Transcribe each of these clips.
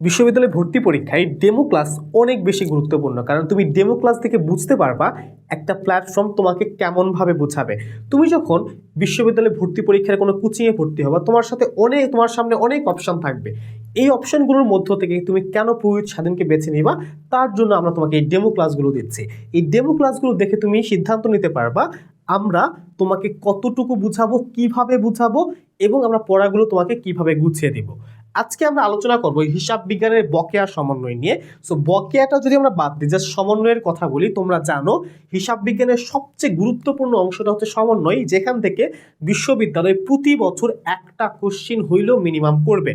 বিশ্ববিদ্যালয়ে ভর্তি পরীক্ষায় ডেমো ক্লাস অনেক বেশি গুরুত্বপূর্ণ। কারণ তুমি ডেমো ক্লাস থেকে বুঝতে পারবা একটা প্ল্যাটফর্ম তোমাকে কেমনভাবে বোঝাবে। তুমি যখন বিশ্ববিদ্যালয়ে ভর্তি পরীক্ষার কোনো কোচিংয়ে ভর্তি হবা, তোমার সাথে অনেক, তোমার সামনে অনেক অপশন থাকবে। এই অপশনগুলোর মধ্য থেকে তুমি কেন পুরোহিত স্বাধীনকে বেছে নিবা, তার জন্য আমরা তোমাকে এই ডেমো ক্লাসগুলো দিচ্ছি। এই ডেমো ক্লাসগুলো দেখে তুমি সিদ্ধান্ত নিতে পারবা, আমরা তোমাকে কতটুকু বুঝাবো, কীভাবে বুঝাবো, এবং আমরা পড়াগুলো তোমাকে কীভাবে গুছিয়ে দিব। আজকে আমরা আলোচনা করব হিসাব বিজ্ঞানের বকেয়া সমন্বয় নিয়ে। সো বকেয়াটা যদি আমরা বাদ দিই জাস্ট সমন্বয়ের কথা বলি, তোমরা জানো হিসাব বিজ্ঞানের সবচেয়ে গুরুত্বপূর্ণ অংশটা হচ্ছে সমন্বয়। যেখান থেকে বিশ্ববিদ্যালয় প্রতি বছর একটা কোশ্চিন হইলেও মিনিমাম করবে।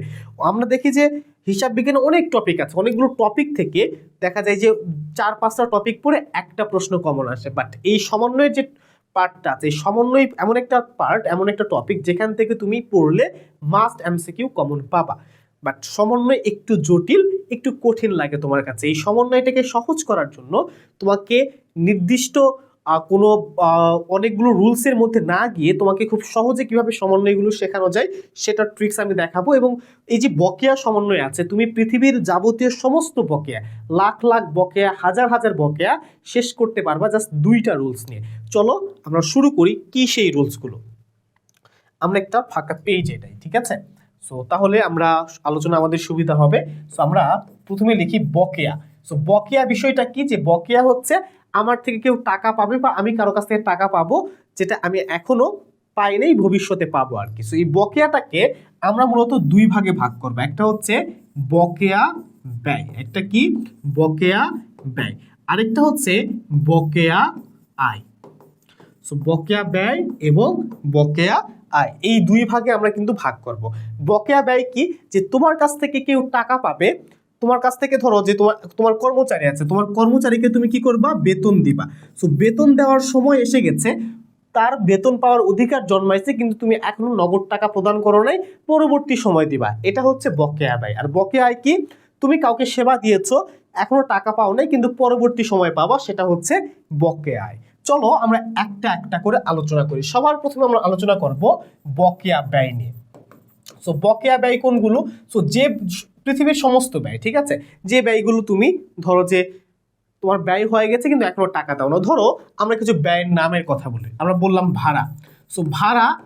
আমরা দেখি যে হিসাব বিজ্ঞানে অনেক টপিক আছে। অনেকগুলো টপিক থেকে দেখা যায় যে চার পাঁচটা টপিক পড়ে একটা প্রশ্ন কমন আসে। বাট এই সমন্বয়ের যে পার্টটা এই সমন্বয় এমন একটা পার্ট, এমন একটা টপিক যেখান থেকে তুমি পড়লে মাস্ট এমসিকিউ কমন পাবা। বাট সমন্বয় একটু জটিল, একটু কঠিন লাগে তোমার কাছে। এই সমন্বয়টাকে সহজ করার জন্য তোমাকে নির্দিষ্ট কোনো অনেকগুলো রুলসের মধ্যে না গিয়ে তোমাকে খুব সহজে কীভাবে সমন্বয়গুলো শেখানো যায়, সেটার ট্রিক্স আমি দেখাবো। এবং এই যে বকেয়া সমন্বয় আছে, তুমি পৃথিবীর যাবতীয় সমস্ত বকেয়া, লাখ লাখ বকেয়া, হাজার হাজার বকেয়া শেষ করতে পারবা জাস্ট দুইটা রুলস নিয়ে। চলো আমরা শুরু করি কি সেই রুলসগুলো। আমরা একটা ফাঁকা পেজ এটাই, ঠিক আছে? সো তাহলে আমরা আলোচনা আমাদের সুবিধা হবে। সো আমরা প্রথমে লিখি বকেয়া। সো বকেয়া বিষয়টা কি? যে বকেয়া হচ্ছে আমার থেকে কেউ টাকা পাবে বা আমি কারও কাছ থেকে টাকা পাবো যেটা আমি এখনও পাই নাই, ভবিষ্যতে পাবো আর কি। সো এই বকেয়াটাকে আমরা মূলত দুই ভাগে ভাগ করব। একটা হচ্ছে বকেয়া ব্যয়, একটা কি? বকেয়া ব্যয়। আরেকটা হচ্ছে বকেয়া আয়। সো বকেয়া ব্যয় এবং বকেয়া আয়। এই দুই ভাগে আমরা কিন্তু ভাগ করব। বকেয়া ব্যয় কি? যে তোমার কাছ থেকে কেউ টাকা পাবে, তোমার কাছ থেকে ধরো যে তোমার তোমার কর্মচারী আছে, তোমার কর্মচারীকে তুমি কি করবা? বেতন দিবা। সো বেতন দেওয়ার সময় এসে গেছে, তার বেতন পাওয়ার অধিকার জন্মাইছে, কিন্তু তুমি এখনও নগদ টাকা প্রদান করো নাই, পরবর্তী সময় দিবা। এটা হচ্ছে বকেয়া ব্যয়। আর বকেয়া আয় কি? তুমি কাউকে সেবা দিয়েছ, এখনও টাকা পাও নাই, কিন্তু পরবর্তী সময় পাবা, সেটা হচ্ছে বকেয়া আয়। চলো আমরা একটা একটা করে আলোচনা করি। সবার প্রথমে আমরা আলোচনা করব বকেয়া ব্যয় নিয়ে। সো বকেয়া ব্যয় কোনগুলো? সো যে পৃথিবীর সমস্ত ব্যয়, ঠিক আছে? যে ব্যয়গুলো তুমি ধরো যে তোমার ব্যয় হয়ে গেছে কিন্তু এখনও টাকা দাও না। ধরো আমরা কিছু ব্যয়ের নামের কথা বলি। আমরা বললাম ভাড়া। সো ভাড়া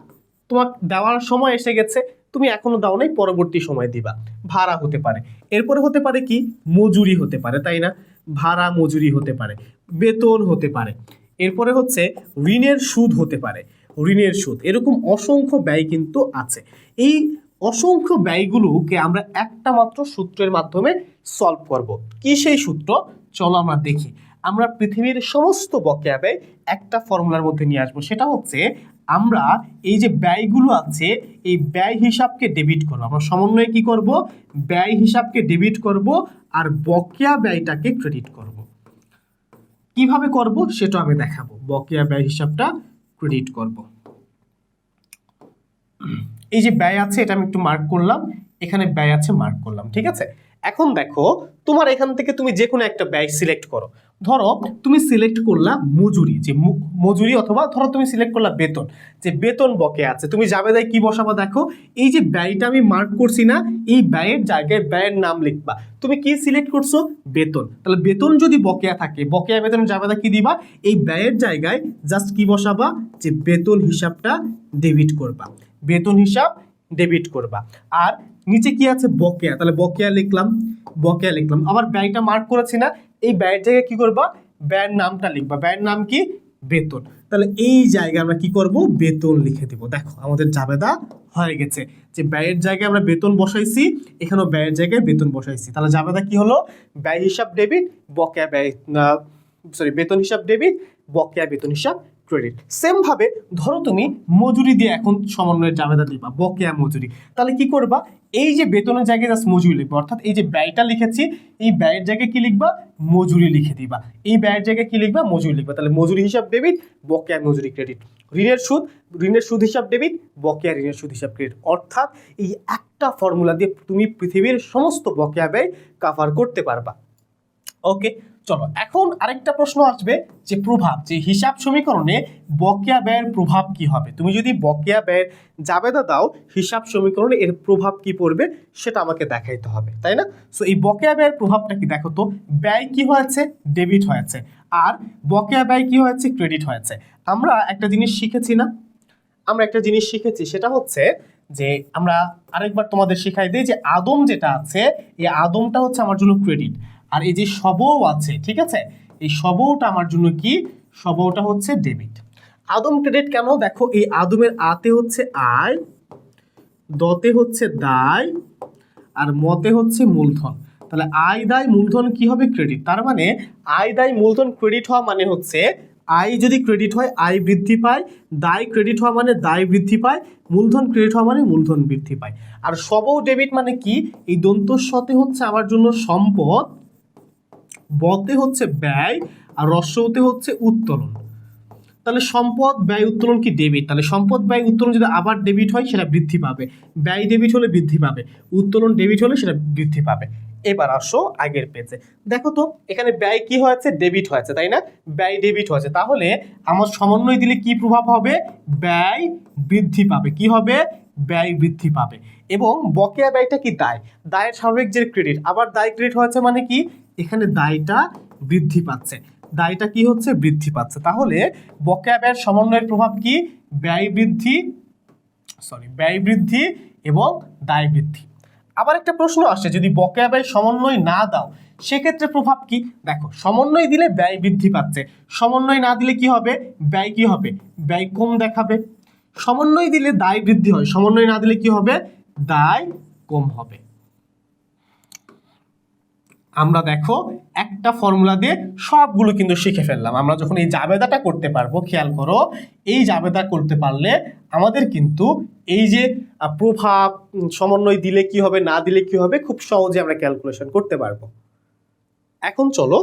তোমার দেওয়ার সময় এসে গেছে, তুমি এখনও দাও নাই, পরবর্তী সময় দিবা। ভাড়া হতে পারে। এরপরে হতে পারে কি? মজুরি হতে পারে, তাই না? ভাড়া মজুরি হতে পারে। বেতন হতে পারে। এরপরে হচ্ছে ঋণের সুদ হতে পারে, ঋণের সুদ। এরকম অসংখ্য ব্যয় কিন্তু আছে। এই অসংখ্য ব্যয়গুলোকে আমরা একটা মাত্র সূত্রের মাধ্যমে সলভ করব। কি সেই সূত্র? চলো আমরা দেখি। আমরা পৃথিবীর সমস্ত বকেয়া ব্যয় একটা ফর্মুলার মধ্যে নিয়ে আসব। সেটা হচ্ছে আমরা এই যে ব্যয়গুলো আছে, এই ব্যয় হিসাবকে ডেবিট করব। আমরা সমন্বয়ে কি করব? ব্যয় হিসাবকে ডেবিট করব আর বকেয়া ব্যয়টাকে ক্রেডিট করব। কীভাবে করব সেটা আমি দেখাবো। বকেয়া ব্যয় হিসাবটা ক্রেডিট করব। এই যে ব্যয় আছে, এটা আমি একটু মার্ক করলাম। এখানে ব্যয় আছে মার্ক করলাম, ঠিক আছে? এখন দেখো, তোমার এখান থেকে তুমি যে কোনো একটা ব্যয় সিলেক্ট করো। ধরো তুমি সিলেক্ট করলা মজুরি, যে মজুরি অথবা ধরো তুমি সিলেক্ট করলা বেতন, যে বেতন বকে আছে, তুমি যাবে দেয় কি বসাবা দেখো? এই যে ব্যয়টা আমি মার্ক করছি না, এই ব্যয়ের জায়গায় ব্যয়ের নাম লিখবা। তুমি কি সিলেক্ট করছ? বেতন। তাহলে বেতন যদি বকেয়া থাকে, বকেয়া বেতন যাবে কি দিবা? এই ব্যয়ের জায়গায় জাস্ট কি বসাবা? যে বেতন হিসাবটা ডেবিট করবা। বেতন হিসাব ডেবিট করবা। আর নিচে কি আছে? বকেয়া। তাহলে বকেয়া লিখলাম বকেয়া লিখলাম। আবার ব্যয়টা মার্ক করেছি না এই ব্যয়ের জায়গায় কী করবা? ব্যয়ের নামটা লিখবা। ব্যয়ের নাম কি? বেতন। তাহলে এই জায়গায় আমরা কি করব? বেতন লিখে দিব। দেখো, আমাদের জাবেদা হয়ে গেছে। যে ব্যয়ের জায়গায় আমরা বেতন বসাইছি, এখানেও ব্যয়ের জায়গায় বেতন বসাইছি। তাহলে জাবেদা কি হলো? ব্যয় হিসাব ডেবিট বকেয়া ব্যয় সরি বেতন হিসাব ডেবিট বকেয়া বেতন হিসাব ক্রেডিট সেম ভাবে, ধরো তুমি মজুরি দিয়ে এখন সমন্বয়ের জাবেদা দিবা বকেয়া মজুরি। তাহলে কি করবা? এই যে বেতনের জায়গায় জাস্ট মজুরি লিখবা, অর্থাৎ এই যে ব্যয়টা লিখেছি, এই ব্যয়ের জায়গায় কি লিখবা? মজুরি লিখে দিবা। এই ব্যয়ের জায়গায় কি লিখবা? মজুরি লিখবা। তাহলে মজুরি হিসাব ডেবিট বকেয়া মজুরি ক্রেডিট ঋণের সুদ ঋণের সুদ হিসাব ডেবিট বকেয়া ঋণের সুদ হিসাব ক্রেডিট অর্থাৎ এই একটা ফর্মুলা দিয়ে তুমি পৃথিবীর সমস্ত বকেয়া ব্যয় কাভার করতে পারবা। ওকে চলো, এখন আরেকটা প্রশ্ন আসবে যে প্রভাব, যে হিসাব সমীকরণে বকেয়া ব্যয়ের প্রভাব কি হবে? তুমি যদি বকেয়া ব্যয়ের জাবেদা দাও, হিসাব সমীকরণে এর প্রভাব কি পড়বে সেটা আমাকে দেখাইতে হবে, তাই না? সো এই বকেয়া ব্যয়ের প্রভাবটা কি দেখো তো, ব্যয় কি হয়েছে? ডেবিট হয়েছে। আর বকেয়া ব্যয় কি হয়েছে? ক্রেডিট হয়েছে। আমরা একটা জিনিস শিখেছি না? আমরা একটা জিনিস শিখেছি, সেটা হচ্ছে যে আমরা আরেকবার তোমাদের শিখাই দিই যে আদম যেটা আছে, এই আদমটা হচ্ছে আমার জন্য ক্রেডিট আর এই যে সবও আছে, ঠিক আছে? এই সবওটা আমার জন্য কি? সবওটা হচ্ছে ডেবিট। আদম ক্রেডিট কেন? দেখো, এই আদমের আতে হচ্ছে আয়, দতে হচ্ছে দায়, আর মতে হচ্ছে মূলধন। তাহলে আয়, দায়, মূলধন কি হবে? ক্রেডিট। তার মানে আয়, দায়, মূলধন ক্রেডিট হওয়া মানে হচ্ছে, আয় যদি ক্রেডিট হয়, আয় বৃদ্ধি পায়, দায় ক্রেডিট হওয়া মানে দায় বৃদ্ধি পায়, মূলধন ক্রেডিট হওয়া মানে মূলধন বৃদ্ধি পায়। আর সবও ডেবিট মানে কি? এই দন্তস্বতে হচ্ছে আমার জন্য সম্পদ বতে হচ্ছে ব্যয় আর রস্যতে হচ্ছে উত্তোলন। তাহলে সম্পদ, ব্যয়, উত্তোলন কি ডেবিট তাহলে সম্পদ, ব্যয়, উত্তোলন যদি আবার ডেবিট হয়, সেটা বৃদ্ধি পাবে। ব্যয় ডেবিট হলে বৃদ্ধি পাবে। উত্তোলন ডেবিট হলে সেটা বৃদ্ধি পাবে। এবার আসো আগের পেজে দেখো তো, এখানে ব্যয় কি হয়েছে? ডেবিট হয়েছে, তাই না? ব্যয় ডেবিট হয়েছে। তাহলে আমার সমন্বয় দিলে কি প্রভাব হবে? ব্যয় বৃদ্ধি পাবে। কি হবে? ব্যয় বৃদ্ধি পাবে। এবং বকেয়া ব্যয়টা কি দায়? দায়ের স্বাভাবিক যে ক্রেডিট আবার দায় ক্রেডিট হয়েছে মানে কি? এখানে দায়টা বৃদ্ধি পাচ্ছে। দায়টা কি হচ্ছে? বৃদ্ধি পাচ্ছে। তাহলে বকেয়া ব্যয়ের সমন্বয়ের প্রভাব কি? ব্যয় বৃদ্ধি সরি ব্যয় বৃদ্ধি এবং দায় বৃদ্ধি। আবার একটা প্রশ্ন আসে যদি বকেয়া ব্যয় সমন্বয় না দাও, সেক্ষেত্রে প্রভাব কি? দেখো, সমন্বয় দিলে ব্যয় বৃদ্ধি পাচ্ছে। সমন্বয় না দিলে কি হবে? ব্যয় কি হবে? ব্যয় কম দেখাবে। সমন্বয় দিলে দায় বৃদ্ধি হয়। সমন্বয় না দিলে কি হবে? দায় কম হবে। আমরা দেখো একটা ফর্মুলা দিয়ে সবগুলো কিন্তু শিখে ফেললাম। আমরা যখন এই জাবেদাটা করতে পারব, খেয়াল করো, এই জাবেদা করতে পারলে আমাদের কিন্তু এই যে প্রভাব সমন্বয় দিলে কি হবে, না দিলে কি হবে, খুব সহজে আমরা ক্যালকুলেশন করতে পারব। এখন চলো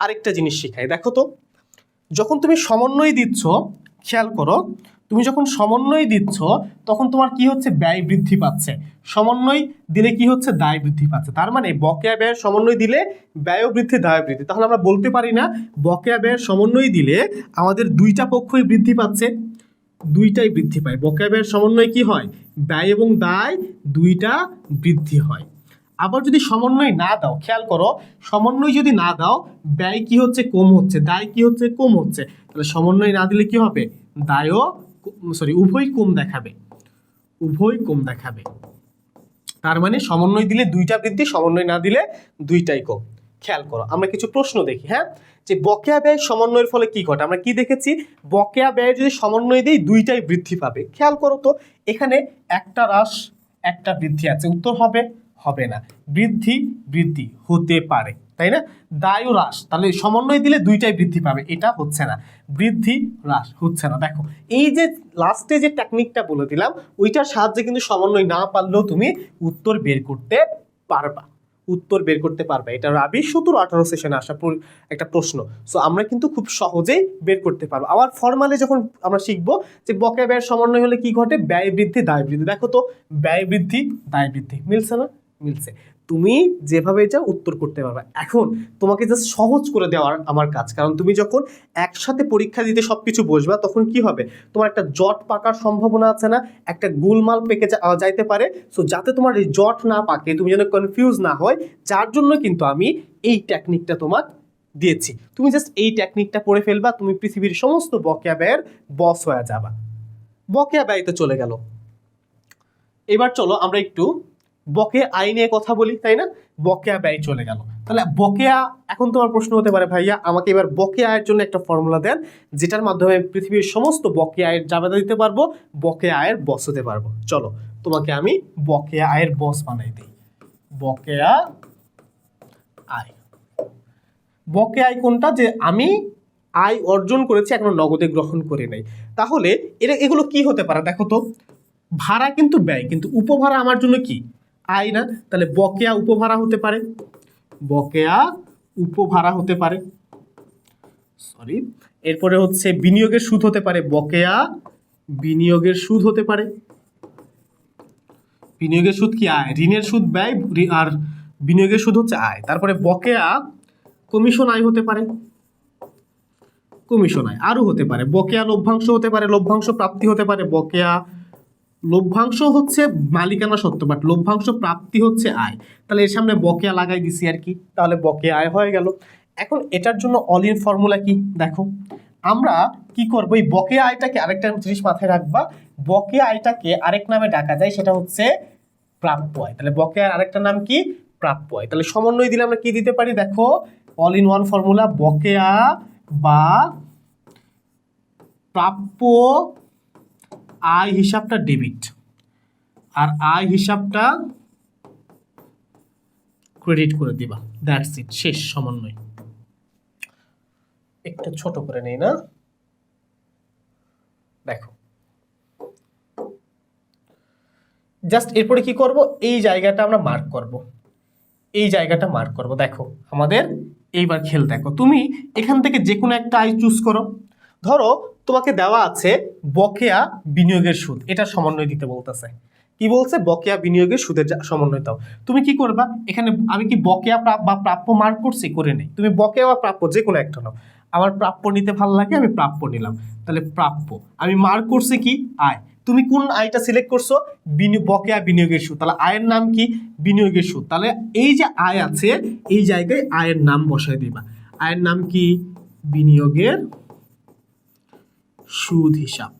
আরেকটা জিনিস শিখাই। দেখো তো, যখন তুমি সমন্বয় দিচ্ছ, খেয়াল করো তুমি যখন সমন্বয় দিচ্ছ, তখন তোমার কি হচ্ছে? ব্যয় বৃদ্ধি পাচ্ছে। সমন্বয় দিলে কি হচ্ছে? দায় বৃদ্ধি পাচ্ছে। তার মানে বকেয়া ব্যয়ের সমন্বয় দিলে ব্যয় বৃদ্ধি দায় বৃদ্ধি। তাহলে আমরা বলতে পারি না, বকেয়া ব্যয়ের সমন্বয় দিলে আমাদের দুইটা পক্ষই বৃদ্ধি পাচ্ছে। দুইটাই বৃদ্ধি পায়। বকেয়া ব্যয়ের সমন্বয় কি হয়? ব্যয় এবং দায় দুইটা বৃদ্ধি হয়। আবার যদি সমন্বয় না দাও, খেয়াল করো, সমন্বয় যদি না দাও, ব্যয় কি হচ্ছে? কম হচ্ছে। দায় কি হচ্ছে? কম হচ্ছে। তাহলে সমন্বয় না দিলে কি হবে? দায়ও সরি উভয় কম দেখাবে। উভয় কম দেখাবে। তার মানে সমন্বয় দিলে দুইটা বৃদ্ধি, সমন্বয় না দিলে দুইটাই কম। খেয়াল করো, আমরা কিছু প্রশ্ন দেখি হ্যাঁ? যে বকেয়া ব্যয় সমন্বয়ের ফলে কি ঘটে? আমরা কি দেখেছি? বকেয়া ব্যয় যদি সমন্বয় দিই, দুইটাই বৃদ্ধি পাবে। খেয়াল করো তো, এখানে একটা হ্রাস, একটা বৃদ্ধি আছে। উত্তর হবে হবে না। বৃদ্ধি বৃদ্ধি হতে পারে। তাই না? দায় হ্রাস। তাহলে সমন্বয় দিলে দুইটাই বৃদ্ধি পাবে। এটা হচ্ছে না। বৃদ্ধি, হ্রাস হচ্ছে না। দেখো, এই যে লাস্টে যে টেকনিকটা বলে দিলাম, ওইটার সাহায্যে কিন্তু সমন্বয় না পারলেও তুমি উত্তর বের করতে পারবা। উত্তর বের করতে পারবে। এটা রাবি সতেরো আঠারো সেশনে আসা একটা প্রশ্ন। সো আমরা কিন্তু খুব সহজেই বের করতে পারব। আবার ফর্মালে যখন আমরা শিখব যে বকেয়া ব্যয়ের সমন্বয় হলে কি ঘটে? ব্যয় বৃদ্ধি, দায় বৃদ্ধি। দেখো তো, ব্যয় বৃদ্ধি, দায় বৃদ্ধি। মিলছে না? মিলছে। তুমি যেভাবে যাও উত্তর করতে পারবে। এখন তোমাকে জাস্ট সহজ করে দেওয়ার আমার কাজ। কারণ তুমি যখন একসাথে পরীক্ষা দিতে সব কিছু বসবা, তখন কি হবে? তোমার একটা জট পাকার সম্ভাবনা আছে না? একটা গুলমাল পেকে যাইতে পারে। সো যাতে তোমার এই জট না পাকে, তুমি যেন কনফিউজ না হয়, যার জন্য কিন্তু আমি এই টেকনিকটা তোমার দিয়েছি। তুমি জাস্ট এই টেকনিকটা পড়ে ফেলবা, তুমি পৃথিবীর সমস্ত বকেয়া ব্যয়ের বস হয়ে যাবা। বকেয়া ব্যয় তো চলে গেল। এবার চলো আমরা একটু বকেয়া আয় নিয়ে কথা বলি, তাই না? বকেয়া ব্যয় চলে গেল। তাহলে বকেয়া, এখন তোমার প্রশ্ন হতে পারে, ভাইয়া, আমাকে এবার বকেয়া আয়ের জন্য একটা ফর্মুলা দেন, যেটার মাধ্যমে পৃথিবীর সমস্ত বকেয়া আয়ের জাবেদা দিতে পারব, বকেয়া আয়ের বস হতে পারব। চলো, তোমাকে আমি বকেয়া আয়ের বস বানাই দিই। বকেয়া আয়। বকেয়া আয় কোনটা? যে আমি আয় অর্জন করেছি, এখনও নগদে গ্রহণ করে নাই। তাহলে এরা, এগুলো কি হতে পারে? দেখো তো, ভাড়া কিন্তু ব্যয়, কিন্তু উপভাড়া আমার জন্য কি? আয় না তাহলে বকেয়া উপভাড়া হতে পারে। বকেয়া উপভাড়া হতে পারে। সরি এরপরে হচ্ছে বিনিয়োগের সুদ হতে পারে। বকেয়া বিনিয়োগের সুদ হতে পারে। বিনিয়োগের সুদ কি? আয়। ঋণের সুদ ব্যয় আর বিনিয়োগের সুদ হচ্ছে আয়। তারপরে বকেয়া কমিশন আয় হতে পারে। কমিশন আয়। আরও হতে পারে। বকেয়া লভ্যাংশ হতে পারে। লভ্যাংশ প্রাপ্তি হতে পারে। বকেয়া লভ্যাংশ হচ্ছে মালিকানা সত্ত্ব বাট লভ্যাংশ প্রাপ্তি হচ্ছে আয়। তাহলে এর সামনে বকেয়া লাগাই দিছি আর কি, তাহলে বকেয়া আয় হয়ে গেল। এখন এটার জন্য অল ইন ফর্মুলা কি? দেখো, আমরা কি করব? এই বকেয়া আয়টাকে আরেকটা জিনিস মাথায় রাখবা। বকেয়া আয়টাকে আরেক নামে ডাকা যায়, সেটা হচ্ছে প্রাপ্য আয়। তাহলে বকেয়ার আরেকটা নাম কি? প্রাপ্য আয়। তাহলে সমন্বয় দিলে আমরা কি দিতে পারি? দেখো অল ইন ওয়ান ফর্মুলা বকেয়া বা প্রাপ্য আয় হিসাবটা ডেবিট আর আয় হিসাবটা ক্রেডিট করে দিবা। দ্যাটস ইট শেষ, সমন্বয়। একটু ছোট করে নেই না? দেখো। জাস্ট এরপরে কি করব? এই জায়গাটা আমরা মার্ক করব। এই জায়গাটা মার্ক করব। দেখো, আমাদের এইবার খেল দেখো। তুমি এখান থেকে যে কোনো একটা আয় চুজ করো। ধরো তোমাকে দেওয়া আছে বকেয়া বিনিয়োগের সুদ। এটা সমন্বয় দিতে বলতেছে। কি বলছে? বকেয়া বিনিয়োগের সুদের সমন্বয় দাও। তুমি কি করবা? এখানে আমি কি বকেয়া বা প্রাপ্য মার্ক করছি? করে নেই। তুমি বকেয়া বা প্রাপ্য, যে কোনো একটা নাও। আমার প্রাপ্য নিতে ভালো লাগে, আমি প্রাপ্য নিলাম। তাহলে প্রাপ্য। আমি মার্ক করছি কি? আয়। তুমি কোন আয়টা সিলেক্ট করছ? বকেয়া বিনিয়োগের সুদ। তাহলে আয়ের নাম কি? বিনিয়োগের সুদ। তাহলে এই যে আয় আছে, এই জায়গায় আয়ের নাম বসায় দিবা। আয়ের নাম কি? বিনিয়োগের সুদ হিসাব।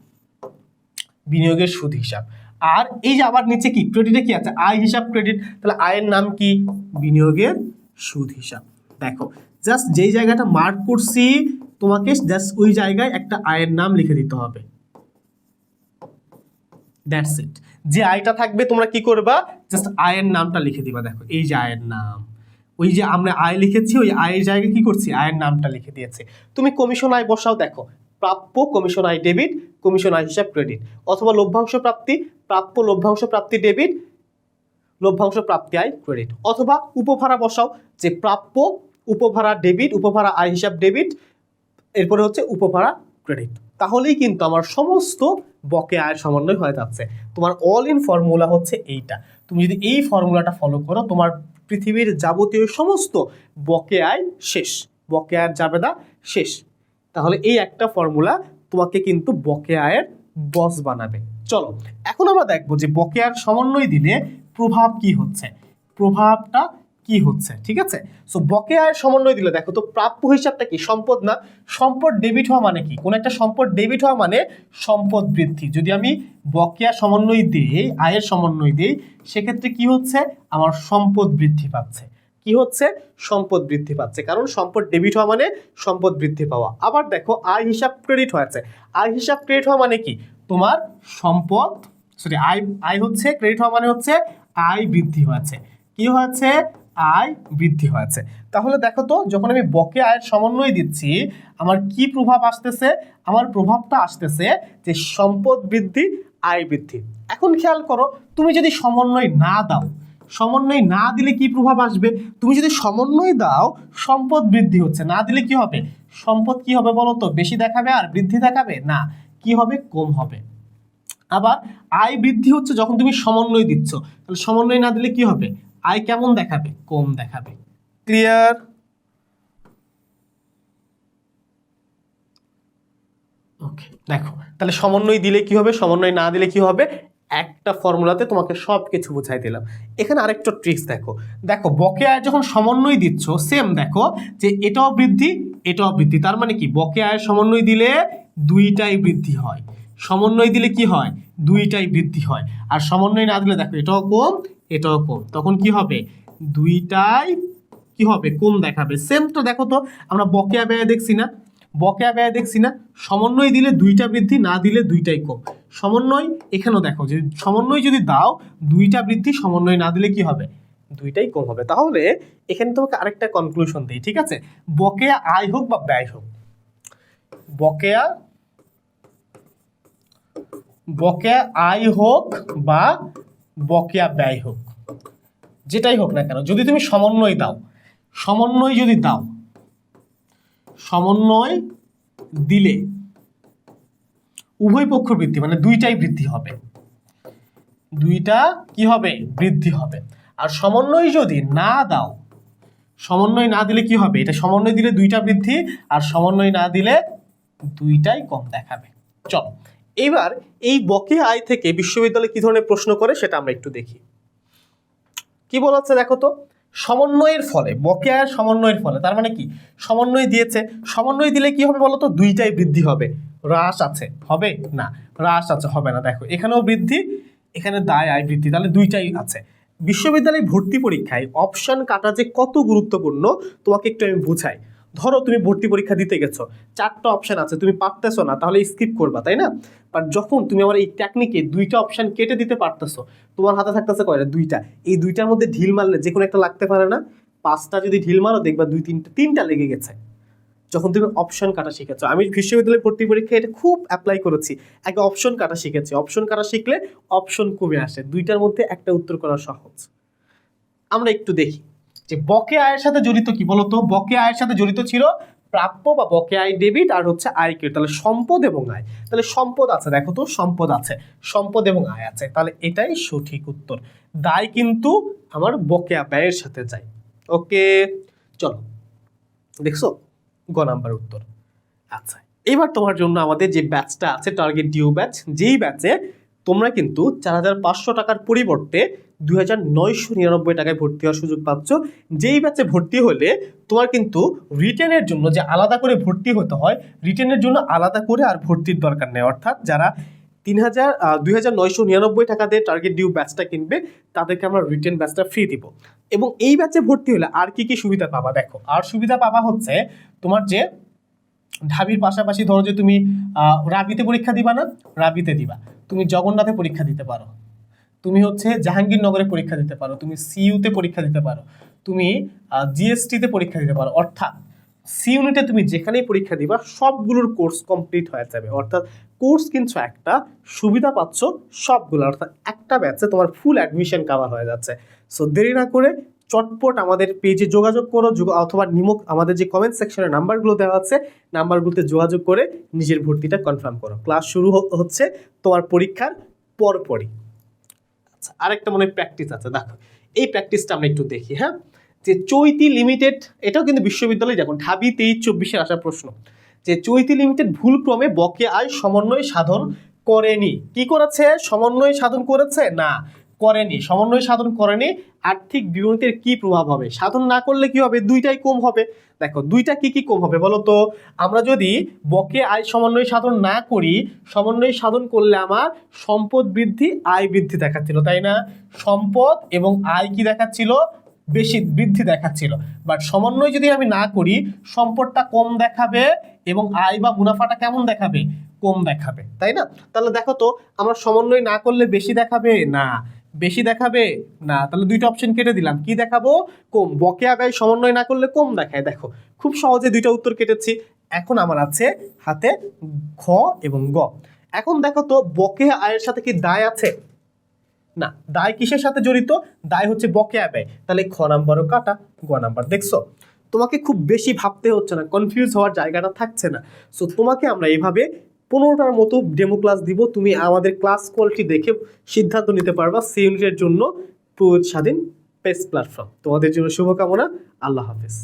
বিনিয়োগের সুদ হিসাব। আর এই যে আবার নিচে কি? ক্রেডিটে কি আছে? আয় হিসাব ক্রেডিট তাহলে আয়ের নাম কি? বিনিয়োগের সুদ হিসাব। দেখো জাস্ট যেই জায়গাটা মার্ক করছি, তোমাকে জাস্ট ওই জায়গায় একটা আয়ের নাম লিখে দিতে হবে। দ্যাটস ইট যে আয়টা থাকবে, তোমরা কি করবা? জাস্ট আয়ের নামটা লিখে দিবা। দেখো, এই যে আয়ের নাম। ওই যে আমরা আয় লিখেছি, ওই আয়ের জায়গায় কি করছি? আয়ের নামটা লিখে দিয়েছে। তুমি কমিশন আয় বসাও, দেখো। প্রাপ্য কমিশন আয় ডেবিট কমিশন আয় হিসাব ক্রেডিট অথবা লভ্যাংশ প্রাপ্তি, প্রাপ্য লভ্যাংশ প্রাপ্তি ডেবিট লভ্যাংশ প্রাপ্তি আয় ক্রেডিট অথবা উপভাড়া বসাও, যে প্রাপ্য, উপভাড়া ডেবিট উপভাড়া আয় হিসাব ডেবিট এরপরে হচ্ছে উপভাড়া ক্রেডিট তাহলেই কিন্তু আমার সমস্ত বকে আয়ের সমন্বয় হয়ে যাচ্ছে। তোমার অল ইন ফর্মুলা হচ্ছে এইটা। তুমি যদি এই ফর্মুলাটা ফলো করো, তোমার পৃথিবীর যাবতীয় সমস্ত বকে আয় শেষ। বকে আয়ের জাবেদা শেষ। তাহলে এই একটা ফর্মুলা তোমাকে কিন্তু বকে আয়ের বস বানাবে। চলো, এখন আমরা দেখব যে বকেয়ার সমন্বয় দিলে প্রভাব কি হচ্ছে? প্রভাবটা কি হচ্ছে? ঠিক আছে? সো বকেয়ার সমন্বয় দিলে দেখো তো প্রাপ্য হিসাবটা কি? সম্পদ না? সম্পদ ডেবিট হওয়া মানে কি? কোন একটা সম্পদ ডেবিট হওয়া মানে সম্পদ বৃদ্ধি। যদি আমি বকেয়া সমন্বয় দিই, আয়ের সমন্বয় দিই, সেক্ষেত্রে কি হচ্ছে? আমার সম্পদ বৃদ্ধি পাচ্ছে। কি হচ্ছে? সম্পদ বৃদ্ধি পাচ্ছে। কারণ সম্পদ ডেবিট হওয়া মানে সম্পদ বৃদ্ধি পাওয়া। আবার দেখো আয় হিসাব ক্রেডিট হয়েছে। আয় হিসাব ক্রেডিট হওয়া মানে কি? তোমার সম্পদ সরি আয় আয় হচ্ছে ক্রেডিট হওয়া মানে হচ্ছে আয় বৃদ্ধি হয়েছে। কি হয়েছে? আয় বৃদ্ধি হয়েছে। তাহলে দেখো তো, যখন আমি বকে আয়ের সমন্বয় দিচ্ছি, আমার কি প্রভাব আসতেছে? আমার প্রভাবটা আসতেছে যে সম্পদ বৃদ্ধি, আয় বৃদ্ধি। এখন খেয়াল করো, তুমি যদি সমন্বয় না দাও সমন্বয় না দিলে কি প্রভাব আসবে? তুমি যদি সমন্বয় দাও, সম্পদ বৃদ্ধি হচ্ছে। না দিলে কি হবে? সম্পদ কি হবে বলো তো বেশি দেখাবে আর বৃদ্ধি দেখাবে? না। কি হবে? কম হবে। আবার আয় বৃদ্ধি হচ্ছে যখন তুমি সমন্বয় দিচ্ছ। তাহলে সমন্বয় না দিলে কি হবে? আয় কেমন দেখাবে? কম দেখাবে। ক্লিয়ার ওকে দেখো। তাহলে সমন্বয় দিলে কি হবে? সমন্বয় না দিলে কি হবে? একটা ফর্মুলাতে তোমাকে সব কিছু বুঝাই দিলাম। এখানে আরেকটা ট্রিক্স দেখো। দেখো, বকেয়া যখন সমন্বয় দিচ্ছ সেম দেখো, যে এটাও বৃদ্ধি এটাও বৃদ্ধি। তার মানে কি? বকেয়া আয়ের সমন্বয় দিলে দুইটাই বৃদ্ধি হয়। সমন্বয় দিলে কি হয়? দুইটাই বৃদ্ধি হয়। আর সমন্বয় না দিলে দেখো, এটাও কম এটাও কম। তখন কি হবে? দুইটাই কি হবে? কম দেখাবে। সেম তো দেখো তো, আমরা বকেয়া ব্যয় দেখছি না। বকেয়া ব্যয় দেখছি না। সমন্বয় দিলে দুইটা বৃদ্ধি, না দিলে দুইটাই কম। সমন্বয়, এখানেও দেখো যে সমন্বয় যদি দাও, দুইটা বৃদ্ধি সমন্বয় না দিলে কি হবে? দুইটাই কম হবে। তাহলে এখানে তোমাকে আরেকটা কনক্লুশন দিই, ঠিক আছে? বকেয়া আয় হোক বা ব্যয় হোক। বকেয়া বকেয়া আয় হোক বা বকেয়া ব্যয় হোক। যেটাই হোক না কেন, যদি তুমি সমন্বয় দাও, সমন্বয় যদি দাও, সমন্বয় দিলে উভয় পক্ষ বৃদ্ধি মানে দুইটাই বৃদ্ধি হবে। দুইটা কি হবে? বৃদ্ধি হবে। আর সমন্বয় যদি না দাও, সমন্বয় না দিলে কি হবে? এটা সমন্বয় দিলে দুইটা বৃদ্ধি, আর সমন্বয় না দিলে দুইটাই কম দেখাবে। চলো, এবার এই বকেয়া আয় থেকে বিশ্ববিদ্যালয় কি ধরনের প্রশ্ন করে সেটা আমরা একটু দেখি। কি বলা হচ্ছে দেখো তো? সমন্বয়ের ফলে বকেয়ার সমন্বয়ের ফলে, তার মানে কি? সমন্বয় দিয়েছে, সমন্বয় দিলে কি হবে বলো তো? দুইটাই বৃদ্ধি হবে। হ্রাস আছে, হবে না, হ্রাস আছে, হবে না। দেখো, এখানেও বৃদ্ধি, এখানে দায় আয় বৃদ্ধি, তাহলে দুইটাই আছে। বিশ্ববিদ্যালয় ভর্তি পরীক্ষায় অপশন কাটা যে কত গুরুত্বপূর্ণ, তোমাকে একটু আমি বুঝাই। ধরো, তুমি ভর্তি পরীক্ষা দিতে গেছো, চারটা অপশান আছে, তুমি পারতেছো না, তাহলে স্কিপ করবা, তাই না? বাট যখন তুমি আমার এই টেকনিকে দুইটা অপশান কেটে দিতে পারতেছো, তোমার হাতে থাকতেছে কয়টা? দুইটা। এই দুইটার মধ্যে ঢিল মারলে যে কোনো একটা লাগতে পারে না। পাঁচটা যদি ঢিল মারো, দেখবা দুই, তিনটা তিনটা লেগে গেছে। যখন তুমি অপশন কাটা শিখেছো। আমি বিশ্ববিদ্যালয় ভর্তি পরীক্ষায় এটা খুব অ্যাপ্লাই করেছি। আগে অপশন কাটা শিখেছি। অপশন কাটা শিখলে অপশন কমে আসে। দুইটার মধ্যে একটা উত্তর করা সহজ। আমরা একটু দেখি। যে বকে আয়ের সাথে জড়িত কি বলতো? বকে আয়ের সাথে জড়িত ছিল প্রাপ্য বা বকে আয় ডেবিট আর হচ্ছে আয় ক্রেডিট। তাহলে সম্পদ এবং আয়। তাহলে সম্পদ আছে, দেখো তো, সম্পদ আছে। সম্পদ এবং আয় আছে। তাহলে এটাই সঠিক উত্তর। দায় কিন্তু আমার বকেয়া ব্যয়ের সাথে যায়। ওকে, চলো। দেখছ? গ নাম্বার উত্তর। আচ্ছা এবার তোমার জন্য আমাদের যে ব্যাচটা আছে টার্গেট ডিউ ব্যাচ যেই ব্যাচে তোমরা কিন্তু চার হাজার পাঁচশো টাকার পরিবর্তে দুই হাজার নয়শো নিরানব্বই টাকায় ভর্তি হওয়ার সুযোগ পাচ্ছ। যেই ব্যাচে ভর্তি হলে তোমার কিন্তু রিটেনের জন্য যে আলাদা করে ভর্তি হতে হয় রিটেনের জন্য আলাদা করে আর ভর্তির দরকার নেই। অর্থাৎ যারা তিন হাজার দুই হাজার নয়শো নিরানব্বই টাকা দিয়ে টার্গেট ডিউ ব্যাচটা কিনবে, তাদেরকে আমরা রিটেন ব্যাচটা ফ্রি দিব। এবং এই ব্যাচে ভর্তি হলে আর কি কি সুবিধা পাবা দেখো? আর সুবিধা পাবা হচ্ছে তোমার যে ঢাবির পাশাপাশি ধরো যে তুমি রাবিতে পরীক্ষা দিবা না? রাবিতে দিবা। তুমি জগন্নাথে পরীক্ষা দিতে পারো। তুমি হচ্ছে জাহাঙ্গীরনগরে পরীক্ষা দিতে পারো। তুমি সিইউতে পরীক্ষা দিতে পারো। তুমি জিএসটিতে পরীক্ষা দিতে পারো। অর্থাৎ সি ইউনিটে তুমি যেখানেই পরীক্ষা দিবা, সবগুলোর কোর্স কমপ্লিট হয়ে যাবে। অর্থাৎ কোর্স কিন্তু একটা, সুবিধা পাচ্ছ সবগুলো। অর্থাৎ একটা ব্যাচে তোমার ফুল অ্যাডমিশন কাভার হয়ে যাচ্ছে। সো দেরি না করে চটপট আমাদের পেজে যোগাযোগ করো অথবা নিমক আমাদের যে কমেন্ট সেকশনে নাম্বারগুলো দেওয়া আছে নাম্বারগুলোতে যোগাযোগ করে নিজের ভর্তিটা কনফার্ম করো। ক্লাস শুরু হচ্ছে তোমার পরীক্ষার পরপরই। আচ্ছা আরেকটা মনে প্র্যাকটিস আছে। দেখো, এই প্র্যাকটিসটা আমরা একটু দেখি হ্যাঁ? যে চৈতি লিমিটেড এটাও কিন্তু বিশ্ববিদ্যালয় যখন ঢাবি, তেইশ চব্বিশে আসা প্রশ্ন। যে চৈতি লিমিটেড ভুলক্রমে বকে আয় সমন্বয় সাধন করেনি। কি করেছে? সমন্বয় সাধন করেছে? না, করেনি। সমন্বয় সাধন করেনি, আর্থিক বিবরণীর কি প্রভাব হবে? সাধন না করলে কি হবে? দুইটাই কম হবে। দেখো, দুইটা কি কি কম হবে বলো তো? আমরা যদি বকে আয় সমন্বয় সাধন না করি, সমন্বয় সাধন করলে আমার সম্পদ বৃদ্ধি, আয় বৃদ্ধি দেখাচ্ছিল, তাই না? সম্পদ এবং আয় কি দেখাচ্ছিল? বেশি বৃদ্ধি দেখাচ্ছিল। বাট সমন্বয় যদি আমি না করি, সম্পদটা কম দেখাবে এবং আয় বা মুনাফাটা কেমন দেখাবে? কম দেখাবে, তাই না? তাহলে দেখো তো, আমরা সমন্বয় না করলে বেশি দেখাবে? না। বেশি দেখাবে? না। তাহলে দুইটা অপশন কেটে দিলাম। কি দেখাবো? কম। বকেয়া ব্যয় সমন্বয় না করলে কম দেখায়। দেখো, খুব সহজে দুইটা উত্তর কেটেছি। এখন আমার আছে হাতে ঘ এবং গ। এখন দেখো তো, বকেয়া আয়ের সাথে কি দায় আছে? না, দায় কিসের সাথে জড়িত? দায় হচ্ছে বকেয়া ব্যয়। তাহলে খ নাম্বারও কাটা, গ নাম্বার দেখছ? তোমাকে খুব বেশি ভাবতে হচ্ছে না কনফিউজ হওয়ার জায়গাটা থাকছে না। সো তোমাকে আমরা এইভাবে পনেরোটার মতো ডেমো ক্লাস দিব, তুমি আমাদের ক্লাস কোয়ালিটি দেখে সিদ্ধান্ত নিতে পারবা সি ইউনিটের জন্য প্রয়োগ স্বাধীন বেস্ট প্ল্যাটফর্ম তোমাদের জন্য শুভকামনা, আল্লাহ হাফেজ।